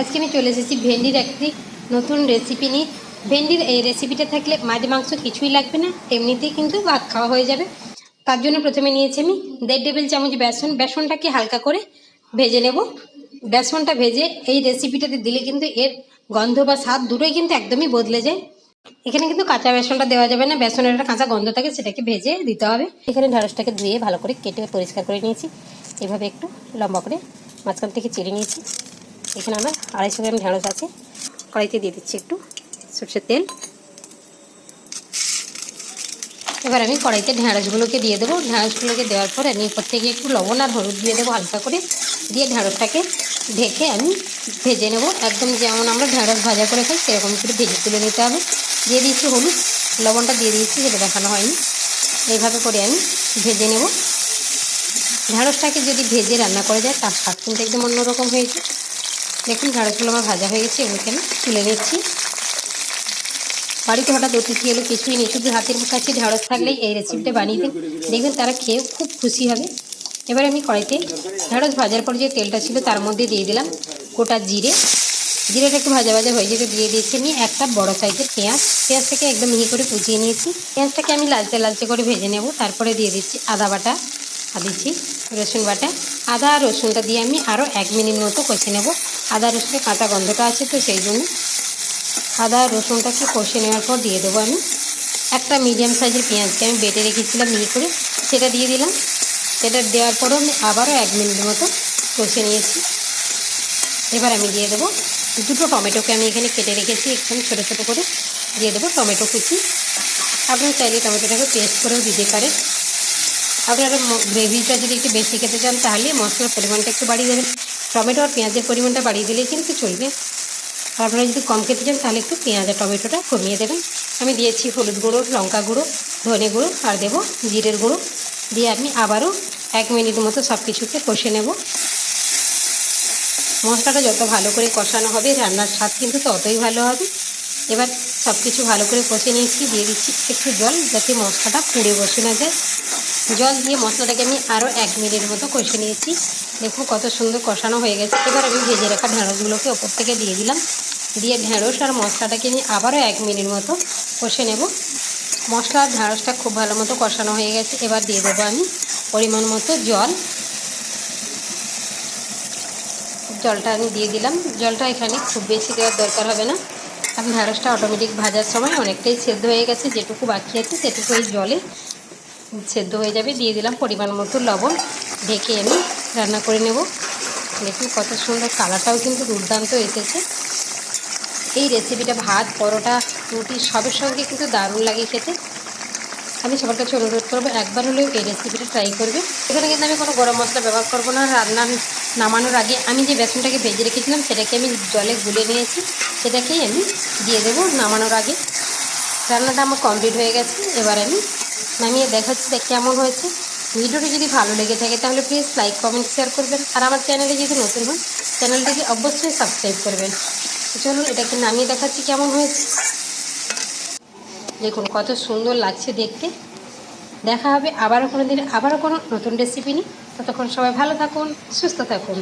আজকে আমি চলে এসেছি ভেন্ডির একটি নতুন রেসিপি নিয়ে। ভেন্ডির এই রেসিপিটা থাকলে মাছ মাংস কিছুই লাগবে না, এমনিতেই কিন্তু ভাত খাওয়া হয়ে যাবে। তার জন্য প্রথমে নিয়েছি আমি দেড় টেবিল চামচ বেসন। বেসনটাকে হালকা করে ভেজে নেব। বেসনটা ভেজে এই রেসিপিটাতে দিলে কিন্তু এর গন্ধ বা স্বাদ দুটোই কিন্তু একদমই বদলে যায়। এখানে কিন্তু কাঁচা বেসনটা দেওয়া যাবে না, বেসনের একটা কাঁচা গন্ধ থাকে সেটাকে ভেজে দিতে হবে। এখানে ঢ্যাঁড়সটাকে ধুয়ে ভালো করে কেটে পরিষ্কার করে নিয়েছি। এভাবে একটু লম্বা করে মাঝখান থেকে চিড়ে নিয়েছি। এখানে আমার আড়াইশো গ্রাম ঢেঁড়স আছে। কড়াইতে দিয়ে দিচ্ছি একটু সর্ষের তেল। এবার আমি কড়াইতে ঢেঁড়সগুলোকে দিয়ে দেবো। ঢেঁড়সগুলোকে দেওয়ার পর আমি উপর থেকে একটু লবণ আর হলুদ দিয়ে দেবো হালকা করে। দিয়ে ঢেঁড়সটাকে ঢেকে আমি ভেজে নেব। একদম যেমন আমরা ঢেঁড়স ভাজা করে খাই, সেরকম করে ভেজে তুলে নিতে হবে। দিয়ে দিয়েছি হলুদ। লবণটা দিয়ে দিয়েছি, সেটা দেখানো হয়নি। এইভাবে করে আমি ভেজে নেব। ঢেঁড়সটাকে যদি ভেজে রান্না করে যায়, তার স্বাদ কিন্তু একদম অন্যরকম হয়েছে দেখুন ঢ্যাঁড়সগুলো আমার ভাজা হয়ে গেছে এগুলোকে আমি তুলে নিচ্ছি। বাড়িতে হঠাৎ অতিথি এলো, কিছুই নেই, শুধু হাতের কাছে ঢেঁড়স থাকলেই এই রেসিপিটা বানিয়ে দিন। দেখবেন, তারা খেয়েও খুব খুশি হবে। এবার আমি কড়াইতে ঢেঁড়স ভাজার পর যে তেলটা ছিল, তার মধ্যে দিয়ে দিলাম গোটা জিরে। জিরেটা একটু ভাজা ভাজা হয়ে যেতে দিয়ে দিয়েছি আমি একটা বড় সাইজের পেঁয়াজ। পেঁয়াজটাকে একদম মিহি করে কুচিয়ে নিয়েছি। পেঁয়াজটাকে আমি লালচে লালচে করে ভেজে নেব। তারপরে দিয়ে দিচ্ছি আদা বাটা দিচ্ছি রসুন বাটা। আদা আর রসুনটা দিয়ে আমি আরও এক মিনিট মতো কষে নেব। আদা রসুনের কাঁচা গন্ধটা আছে তো সেই জন্য আদা রসুনটাকে কষে নেওয়ার পর দিয়ে দেবো আমি। একটা মিডিয়াম সাইজের পেঁয়াজকে আমি বেটে রেখেছিলাম মিহি করে। সেটা দিয়ে দিলাম। সেটা দেওয়ার পরও আমি আবারও এক মিনিট মতো কষে নিয়েছি। এবার আমি দিয়ে দেবো দুটো টমেটোকে আমি এখানে কেটে রেখেছি একদম ছোটো ছোটো করে। দিয়ে দেবো টমেটো কুচি। আপনি চাইলে টমেটোটাকে পেস্ট করেও দিতে পারেন। আপনারা গ্রেভিটা যদি একটু বেশি খেতে চান তাহলে মশলার পরিমাণটা একটু বাড়িয়ে দেবেন। টমেটো আর পেঁয়াজের পরিমাণটা বাড়িয়ে দিলেই কিন্তু চলবে। আর আপনারা যদি কম খেতে চান, তাহলে একটু পেঁয়াজ আর টমেটোটা কমিয়ে দেবেন। আমি দিয়েছি হলুদ গুঁড়ো, লঙ্কা গুঁড়ো, ধনে গুঁড়ো আর দেবো জিরের গুঁড়ো। দিয়ে আমি আবারও এক মিনিট মতো সব কিছুকে কষে নেব। মশলাটা যত ভালো করে কষানো হবে, রান্নার স্বাদ কিন্তু ততই ভালো হবে। এবার সব কিছু ভালো করে কষে নিয়েছি, দিয়ে দিচ্ছি একটু জল, যাতে মশলাটা পুড়ে বসে না যায়। জল দিয়ে মশলাটাকে আমি আরও এক মিনিট মতো কষে নিয়েছি। দেখুন কত সুন্দর কষানো হয়ে গেছে। এবার আমি ভেজে রাখা ঢেঁড়সগুলোকে ওপর থেকে দিয়ে দিলাম। দিয়ে ঢেঁড়স আর মশলাটাকে আমি আবারও এক মিনিট মতো কষে নেব। মশলা আর ঢেঁড়সটা খুব ভালো মতো কষানো হয়ে গেছে। এবার দিয়ে দেবো আমি পরিমাণ মতো জল। জলটা আমি দিয়ে দিলাম। জলটা এখানে খুব বেশি দেওয়ার দরকার হবে না। কারণ ঢেঁড়সটা অটোমেটিক ভাজার সময় অনেকটাই সেদ্ধ হয়ে গেছে। যেটুকু বাকি আছে সেটুকু এই জলে সেদ্ধ হয়ে যাবে, দিয়ে দিলাম পরিমাণ মতো লবণ। ঢেকে আমি রান্না করে নেব। দেখুন কত সুন্দর কালারটাও কিন্তু দুর্দান্ত এসেছে। এই রেসিপিটা ভাত, পরোটা, রুটি সবের সঙ্গে কিন্তু দারুণ লাগে খেতে। আমি সবার কাছে অনুরোধ করব, একবার হলেও এই রেসিপিটা ট্রাই করবে এখানে কিন্তু আমি কোনো গরম মশলা ব্যবহার করব না। রান্না নামানোর আগে আমি যে বেসনটাকে ভেজে রেখেছিলাম, সেটাকে আমি জলে গুলে নিয়েছি। সেটাকেই আমি দিয়ে দেবো নামানোর আগে। রান্নাটা আমার কমপ্লিট হয়ে গেছে। এবার আমি নামিয়ে দেখাচ্ছি, দেখ কেমন হয়েছে। ভিডিওটি যদি ভালো লেগে থাকে তাহলে প্লিজ লাইক কমেন্ট শেয়ার করবেন। আর আমার চ্যানেলে যদি নতুন হন চ্যানেলটিকে অবশ্যই সাবস্ক্রাইব করবেন। চলুন এটাকে নামিয়ে দেখাচ্ছি কেমন হয়েছে। দেখুন কত সুন্দর লাগছে দেখতে। দেখা হবে আবারও কোনো দিন আবারও কোনো নতুন রেসিপি নিই ততক্ষণ সবাই ভালো থাকুন, সুস্থ থাকুন।